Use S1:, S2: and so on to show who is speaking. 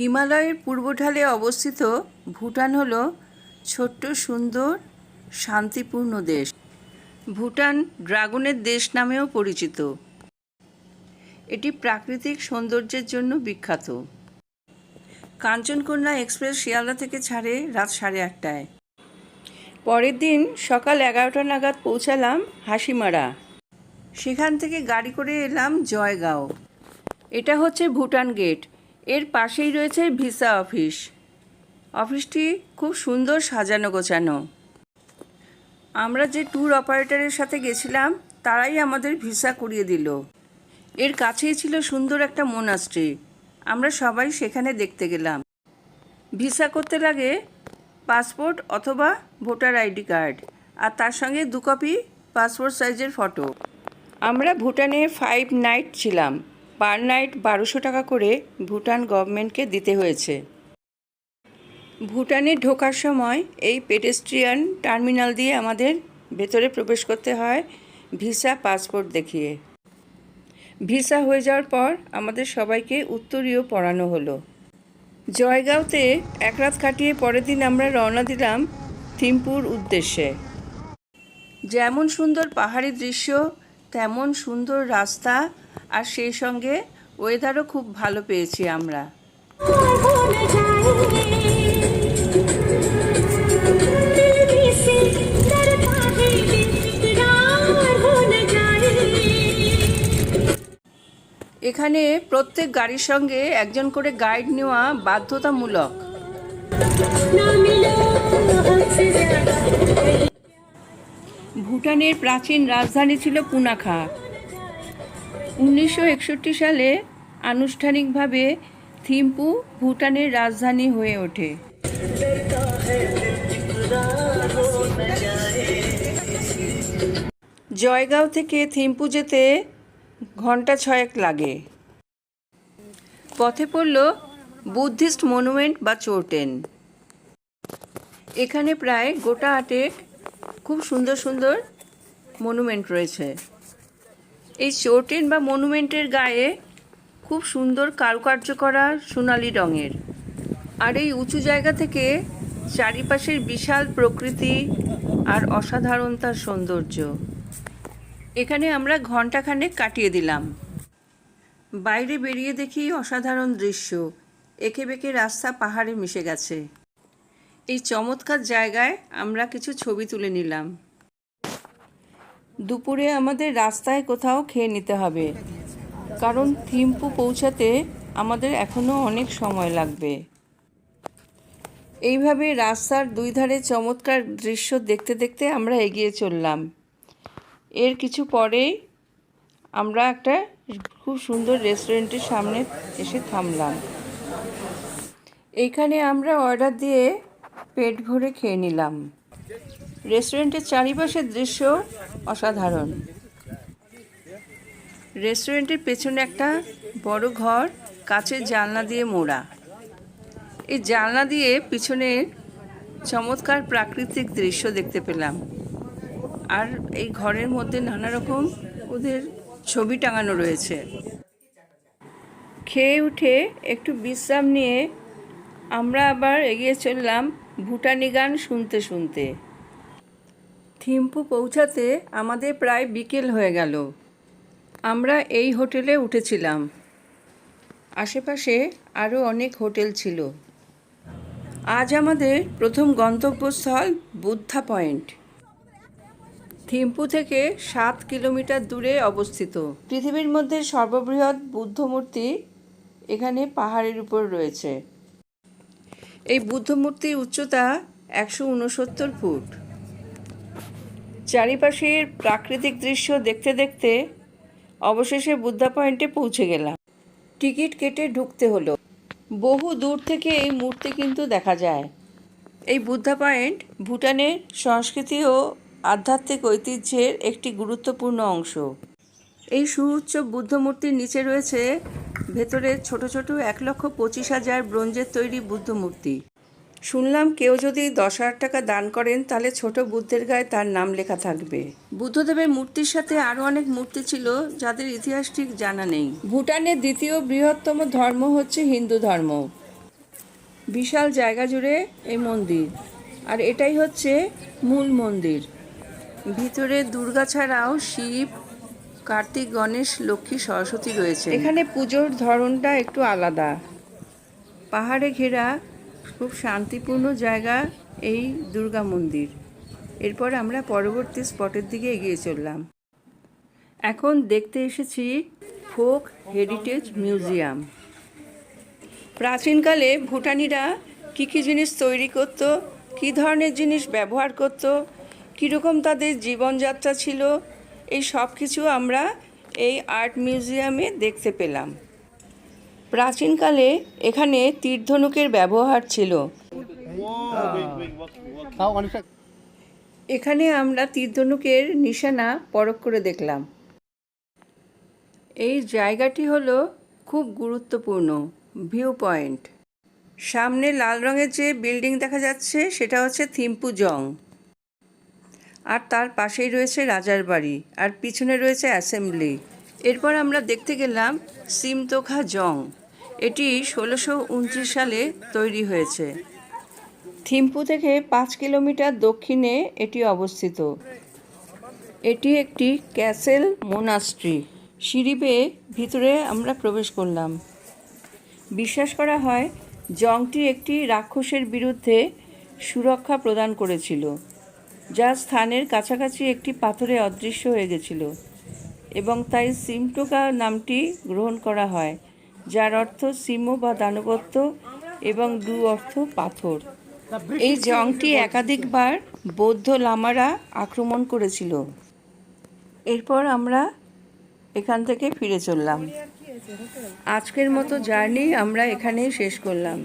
S1: হিমালয়ের পূর্বঢালে অবস্থিত ভুটান হল ছোট্ট, সুন্দর, শান্তিপূর্ণ দেশ। ভুটান ড্রাগনের দেশ নামেও পরিচিত। এটি প্রাকৃতিক সৌন্দর্যের জন্য বিখ্যাত। কাঞ্চনকন্যা এক্সপ্রেস শিয়ালদা থেকে ছাড়ে রাত সাড়ে আটটায়। পরের দিন সকাল এগারোটা নাগাদ পৌঁছালাম হাসিমারা। সেখান থেকে গাড়ি করে এলাম জয়গাঁও। এটা হচ্ছে ভুটান গেট। এর পাশেই রয়েছে ভিসা অফিস। অফিসটি খুব সুন্দর সাজানো গোছানো। আমরা যে ট্যুর অপারেটরের সাথে গেছিলাম, তারাই আমাদের ভিসা করিয়ে দিল। এর কাছেই ছিল সুন্দর একটা মোনাস্ট্রি। আমরা সবাই সেখানে দেখতে গেলাম। ভিসা করতে লাগে পাসপোর্ট অথবা ভোটার আইডি কার্ড, আর তার সঙ্গে দু কপি পাসপোর্ট সাইজের ফটো। আমরা ভুটানে ফাইভ নাইট ছিলাম। পার নাইট বারোশো টাকা করে ভুটান গভর্নমেন্টকে দিতে হয়েছে। ভুটানে ঢোকার সময় এই পেডেস্ট্রিয়ান টার্মিনাল দিয়ে আমাদের ভেতরে প্রবেশ করতে হয় ভিসা পাসপোর্ট দেখিয়ে। ভিসা হয়ে যাওয়ার পর আমাদের সবাইকে উত্তরীয় পড়ানো হলো। জয়গাঁওতে এক রাত কাটিয়ে পরের দিন আমরা রওনা দিলাম থিম্পুর উদ্দেশ্যে। যেমন সুন্দর পাহাড়ি দৃশ্য, তেমন সুন্দর রাস্তা আর সেই সঙ্গে ওয়েদারও খুব ভালো পেয়েছি আমরা। এখানে প্রত্যেক গাড়ির সঙ্গে একজন করে গাইড নেওয়া বাধ্যতামূলক। ভুটানের প্রাচীন রাজধানী ছিল পুনাখা। উনিশশো একষট্টি সালে আনুষ্ঠানিকভাবে থিম্পু ভুটানের রাজধানী হয়ে ওঠে। জয়গাঁও থেকে থিম্পু যেতে ঘণ্টা ছয়েক লাগে। পথে পড়ল বুদ্ধিস্ট মনুমেন্ট বা চোরটেন এখানে প্রায় গোটা আটেক খুব সুন্দর সুন্দর মনুমেন্ট রয়েছে। এই চোরটেন বা মনুমেন্টের গায়ে খুব সুন্দর কারুকার্য করা সোনালি রঙের। আর এই উঁচু জায়গা থেকে চারিপাশের বিশাল প্রকৃতি আর অসাধারণ তার সৌন্দর্য। এখানে আমরা ঘন্টাখানেক কাটিয়ে দিলাম। বাইরে বেরিয়ে দেখি অসাধারণ দৃশ্য। একে বেঁকে রাস্তা পাহাড়ে মিশে গেছে। এই চমৎকার জায়গায় আমরা কিছু ছবি তুলে নিলাম। দুপুরে আমাদের রাস্তায় কোথাও খেয়ে নিতে হবে। কারণ থিম্পু পৌঁছাতে আমাদের এখনও অনেক সময় লাগবে। এইভাবে রাস্তার দুই ধারে চমৎকার দৃশ্য দেখতে দেখতে আমরা এগিয়ে চললাম। এর কিছু পরেই আমরা একটা খুব সুন্দর রেস্টুরেন্টের সামনে এসে থামলাম। এইখানে আমরা অর্ডার দিয়ে পেট ভরে খেয়ে নিলাম। রেস্টুরেন্টের চারিপাশের দৃশ্য অসাধারণ। রেস্টুরেন্টের পেছনে একটা বড় ঘর কাচের জানলা দিয়ে মোড়া। এই জানলা দিয়ে পিছনের চমৎকার প্রাকৃতিক দৃশ্য দেখতে পেলাম। আর এই ঘরের মধ্যে নানা রকম ওদের ছবি টাঙানো রয়েছে। খেয়ে উঠে একটু বিশ্রাম নিয়ে আমরা আবার এগিয়ে চললাম ভুটানি গান শুনতে শুনতে। থিম্পু পৌঁছাতে আমাদের প্রায় বিকেল হয়ে গেল। আমরা এই হোটেলে উঠেছিলাম। আশেপাশে আরও অনেক হোটেল ছিল। আজ আমাদের প্রথম গন্তব্যস্থল বুদ্ধা পয়েন্ট। থিম্পু থেকে সাত কিলোমিটার দূরে অবস্থিত। পৃথিবীর মধ্যে সর্ববৃহৎ বুদ্ধ মূর্তি এখানে পাহাড়ের উপর রয়েছে। এই বুদ্ধ মূর্তির উচ্চতা একশো উনসত্তর ফুট। চারিপাশের প্রাকৃতিক দৃশ্য দেখতে দেখতে অবশেষে বুদ্ধা পয়েন্টে পৌঁছে গেলাম। টিকিট কেটে ঢুকতে হলো। বহু দূর থেকে এই মূর্তি কিন্তু দেখা যায়। এই বুদ্ধা পয়েন্ট ভুটানের সংস্কৃতি ও আধ্যাত্মিক ঐতিহ্যের একটি গুরুত্বপূর্ণ অংশ। এই সুউচ্চ বুদ্ধ মূর্তির নিচে রয়েছে ভেতরে ছোট ছোট এক লক্ষ পঁচিশ হাজার ব্রোঞ্জের তৈরি বুদ্ধ মূর্তি। শুনলাম কেউ যদি দশ হাজার টাকা দান করেন তাহলে ছোট বুদ্ধের গায়ে তার নাম লেখা থাকবে। বুদ্ধদেবের মূর্তির সাথে আরও অনেক মূর্তি ছিল যাদের ইতিহাস ঠিক জানা নেই। ভুটানের দ্বিতীয় বৃহত্তম ধর্ম হচ্ছে হিন্দু ধর্ম। বিশাল জায়গা জুড়ে এই মন্দির। আর এটাই হচ্ছে মূল মন্দির। ভিতরে দুর্গা ছাড়াও শিব কার্তিক গণেশ লক্ষ্মী সরস্বতী রয়েছে এখানে পুজোর ধরনটা একটু আলাদা। পাহাড়ে ঘেরা খুব শান্তিপূর্ণ জায়গা এই দুর্গা মন্দির। এরপর আমরা পরবর্তী স্পটের দিকে এগিয়ে চললাম। এখন দেখতে এসেছি ফোক হেরিটেজ মিউজিয়াম। প্রাচীনকালে ভুটানিরা কী কী জিনিস তৈরি করতো, কী ধরনের জিনিস ব্যবহার করত, কীরকম তাদের জীবনযাত্রা ছিল, এই সব কিছু আমরা এই আর্ট মিউজিয়ামে দেখতে পেলাম। প্রাচীনকালে এখানে তীরধনুকের ব্যবহার ছিল। এখানে আমরা তীরধনুকের নিশানা পরখ করে দেখলাম। এই জায়গাটি হলো খুব গুরুত্বপূর্ণ ভিউ পয়েন্ট। সামনে লাল রঙের যে বিল্ডিং দেখা যাচ্ছে সেটা হচ্ছে থিম্পু জং আর তার পাশেই রয়েছে রাজার বাড়ি আর পিছনে রয়েছে অ্যাসেম্বলি। এরপর আমরা দেখতে গেলাম সিমতোখা জং এটি ষোলোশো সালে তৈরি হয়েছে। থিম্পু থেকে পাঁচ কিলোমিটার দক্ষিণে এটি অবস্থিত। এটি একটি ক্যাসেল মোনাস্ট্রি। সিঁড়ি বেয়ে ভিতরে আমরা প্রবেশ করলাম। বিশ্বাস করা হয়, জংটি একটি রাক্ষসের বিরুদ্ধে সুরক্ষা প্রদান করেছিল, যা স্থানের কাছাকাছি একটি পাথরে অদৃশ্য হয়ে গেছিল এবং তাই সিমটোকা নামটি গ্রহণ করা হয়। যার অর্থ সিম বা দানবত্ব এবং দু অর্থ পাথর। এই জংটি একাধিকবার বৌদ্ধ লামারা আক্রমণ করেছিল। এরপর আমরা এখান থেকে ফিরে চললাম। আজকের মতো জার্নি আমরা এখানেই শেষ করলাম।